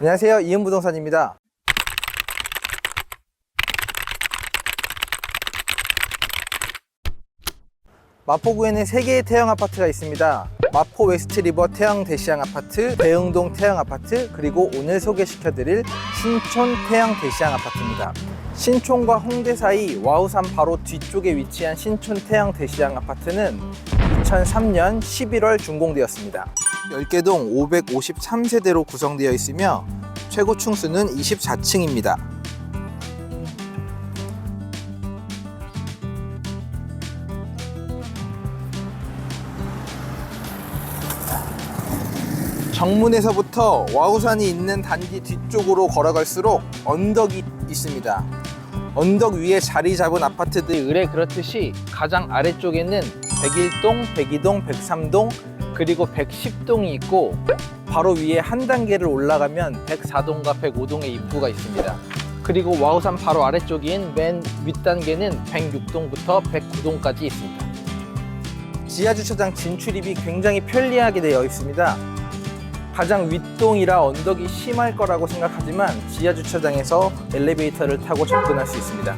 안녕하세요. 이은부동산입니다. 마포구에는 3개의 태형 아파트가 있습니다. 마포 웨스트 리버 태형 대시양 아파트, 대흥동 태형 아파트, 그리고 오늘 소개시켜드릴 신촌 태형 대시양 아파트입니다. 신촌과 홍대 사이 와우산 바로 뒤쪽에 위치한 신촌 태형 대시양 아파트는 2003년 11월 준공되었습니다. 10개 동 553세대로 구성되어 있으며 최고 층수는 24층입니다. 정문에서부터 와우산이 있는 단지 뒤쪽으로 걸어갈수록 언덕이 있습니다. 언덕 위에 자리 잡은 아파트들이 의뢰 그렇듯이 가장 아래쪽에는 101동, 102동, 103동, 그리고 110동이 있고 바로 위에 한 단계를 올라가면 104동과 105동의 입구가 있습니다. 그리고 와우산 바로 아래쪽인 맨 윗단계는 106동부터 109동까지 있습니다. 지하 주차장 진출입이 굉장히 편리하게 되어 있습니다. 가장 윗동이라 언덕이 심할 거라고 생각하지만 지하 주차장에서 엘리베이터를 타고 접근할 수 있습니다.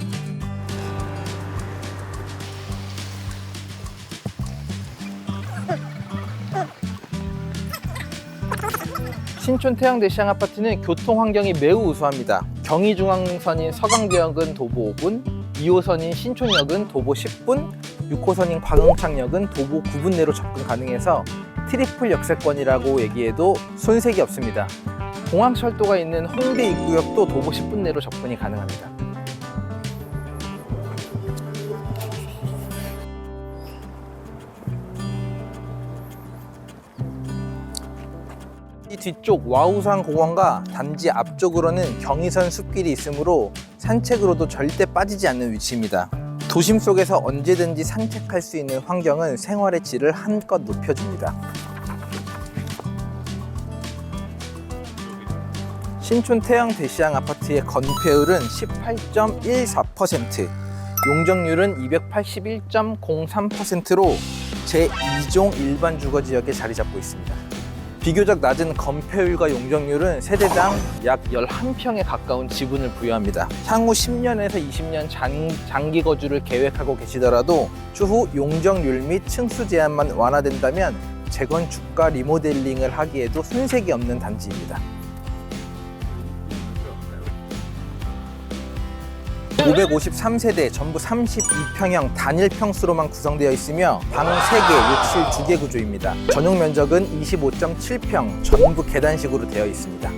신촌 태양대 시장 아파트는 교통 환경이 매우 우수합니다. 경의중앙선인 서강대역은 도보 5분, 2호선인 신촌역은 도보 10분, 6호선인 광흥창역은 도보 9분 내로 접근 가능해서 트리플 역세권이라고 얘기해도 손색이 없습니다. 공항철도가 있는 홍대 입구역도 도보 10분 내로 접근이 가능합니다. 이 뒤쪽 와우산 공원과 단지 앞쪽으로는 경의선 숲길이 있으므로 산책으로도 절대 빠지지 않는 위치입니다. 도심 속에서 언제든지 산책할 수 있는 환경은 생활의 질을 한껏 높여줍니다. 신촌 태양 대시양 아파트의 건폐율은 18.14%, 용적률은 281.03%로 제2종 일반 주거 지역에 자리 잡고 있습니다. 비교적 낮은 건폐율과 용적률은 세대당 약 11평에 가까운 지분을 부여합니다. 향후 10년에서 20년 장, 장기 거주를 계획하고 계시더라도 추후 용적률 및 층수 제한만 완화된다면 재건축과 리모델링을 하기에도 손색이 없는 단지입니다. 553세대 전부 32평형 단일 평수로만 구성되어 있으며 방 3개, 욕실 2개 구조입니다. 전용 면적은 25.7평, 전부 계단식으로 되어 있습니다.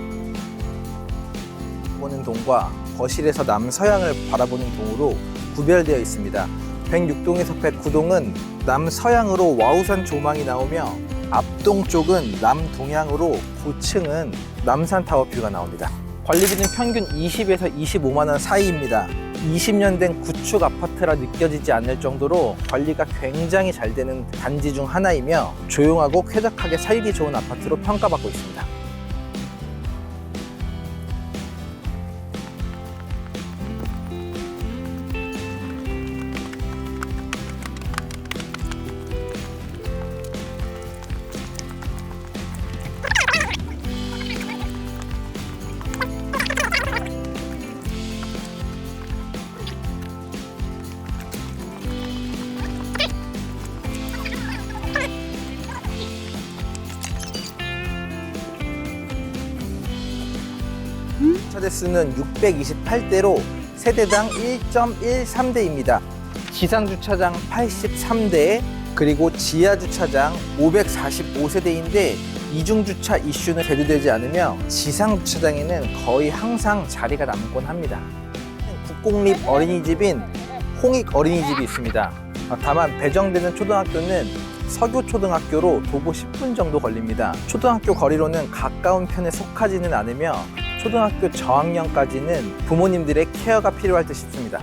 보는 동과 거실에서 남서양을 바라보는 동으로 구별되어 있습니다. 106동에서 109동은 남서양으로 와우산 조망이 나오며 앞동 쪽은 남동향으로 고층은 남산 타워 뷰가 나옵니다. 관리비는 평균 20에서 25만 원 사이입니다. 20년 된 구축 아파트라 느껴지지 않을 정도로 관리가 굉장히 잘 되는 단지 중 하나이며 조용하고 쾌적하게 살기 좋은 아파트로 평가받고 있습니다. 차대수는 628대로 세대당 1.13대입니다. 지상 주차장 83대 그리고 지하 주차장 545세대인데 이중 주차 이슈는 대두되지 않으며 지상 주차장에는 거의 항상 자리가 남곤 합니다. 국공립 어린이집인 홍익 어린이집이 있습니다. 다만 배정되는 초등학교는 서교초등학교로 도보 10분 정도 걸립니다. 초등학교 거리로는 가까운 편에 속하지는 않으며 초등학교 저학년까지는 부모님들의 케어가 필요할 듯 싶습니다.